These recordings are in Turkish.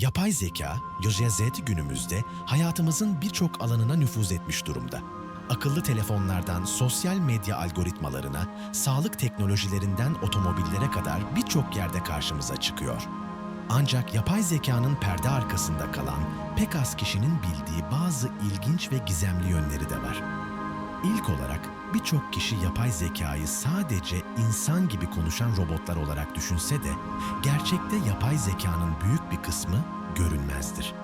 Yapay zeka, Z günümüzde hayatımızın birçok alanına nüfuz etmiş durumda. Akıllı telefonlardan sosyal medya algoritmalarına, sağlık teknolojilerinden otomobillere kadar birçok yerde karşımıza çıkıyor. Ancak yapay zekanın perde arkasında kalan pek az kişinin bildiği bazı ilginç ve gizemli yönleri de var. İlk olarak birçok kişi yapay zekayı sadece insan gibi konuşan robotlar olarak düşünse de gerçekte yapay zekanın büyük bir kısmı görünmezdir.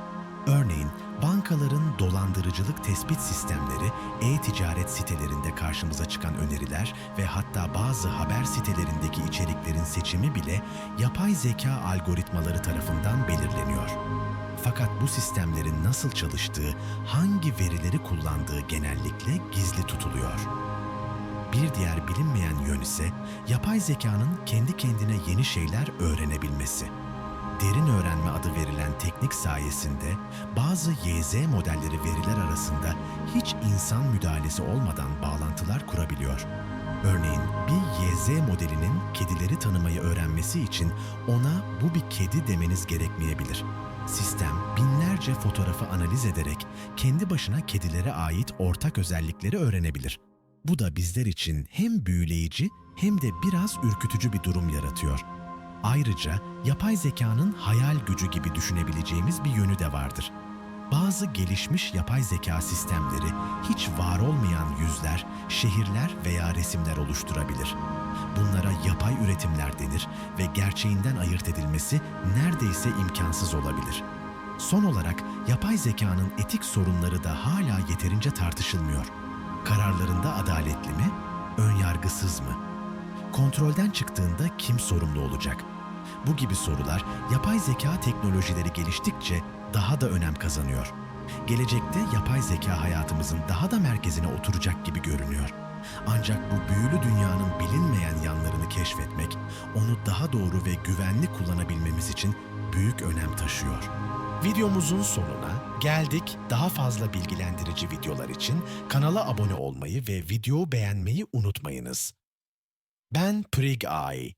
Örneğin bankaların dolandırıcılık tespit sistemleri, e-ticaret sitelerinde karşımıza çıkan öneriler ve hatta bazı haber sitelerindeki içeriklerin seçimi bile yapay zeka algoritmaları tarafından belirleniyor. Fakat bu sistemlerin nasıl çalıştığı, hangi verileri kullandığı genellikle gizli tutuluyor. Bir diğer bilinmeyen yön ise yapay zekanın kendi kendine yeni şeyler öğrenebilmesi. Derin öğrenme adı verilen teknik sayesinde bazı YZ modelleri veriler arasında hiç insan müdahalesi olmadan bağlantılar kurabiliyor. Örneğin bir YZ modelinin kedileri tanımayı öğrenmesi için ona bu bir kedi demeniz gerekmeyebilir. Sistem binlerce fotoğrafı analiz ederek kendi başına kedilere ait ortak özellikleri öğrenebilir. Bu da bizler için hem büyüleyici hem de biraz ürkütücü bir durum yaratıyor. Ayrıca yapay zekanın hayal gücü gibi düşünebileceğimiz bir yönü de vardır. Bazı gelişmiş yapay zeka sistemleri hiç var olmayan yüzler, şehirler veya resimler oluşturabilir. Bunlara yapay üretimler denir ve gerçeğinden ayırt edilmesi neredeyse imkansız olabilir. Son olarak yapay zekanın etik sorunları da hala yeterince tartışılmıyor. Kararlarında adaletli mi, önyargısız mı? Kontrolden çıktığında kim sorumlu olacak? Bu gibi sorular yapay zeka teknolojileri geliştikçe daha da önem kazanıyor. Gelecekte yapay zeka hayatımızın daha da merkezine oturacak gibi görünüyor. Ancak bu büyülü dünyanın bilinmeyen yanlarını keşfetmek, onu daha doğru ve güvenli kullanabilmemiz için büyük önem taşıyor. Videomuzun sonuna geldik. Daha fazla bilgilendirici videolar için kanala abone olmayı ve videoyu beğenmeyi unutmayınız. Ben Prig Eye.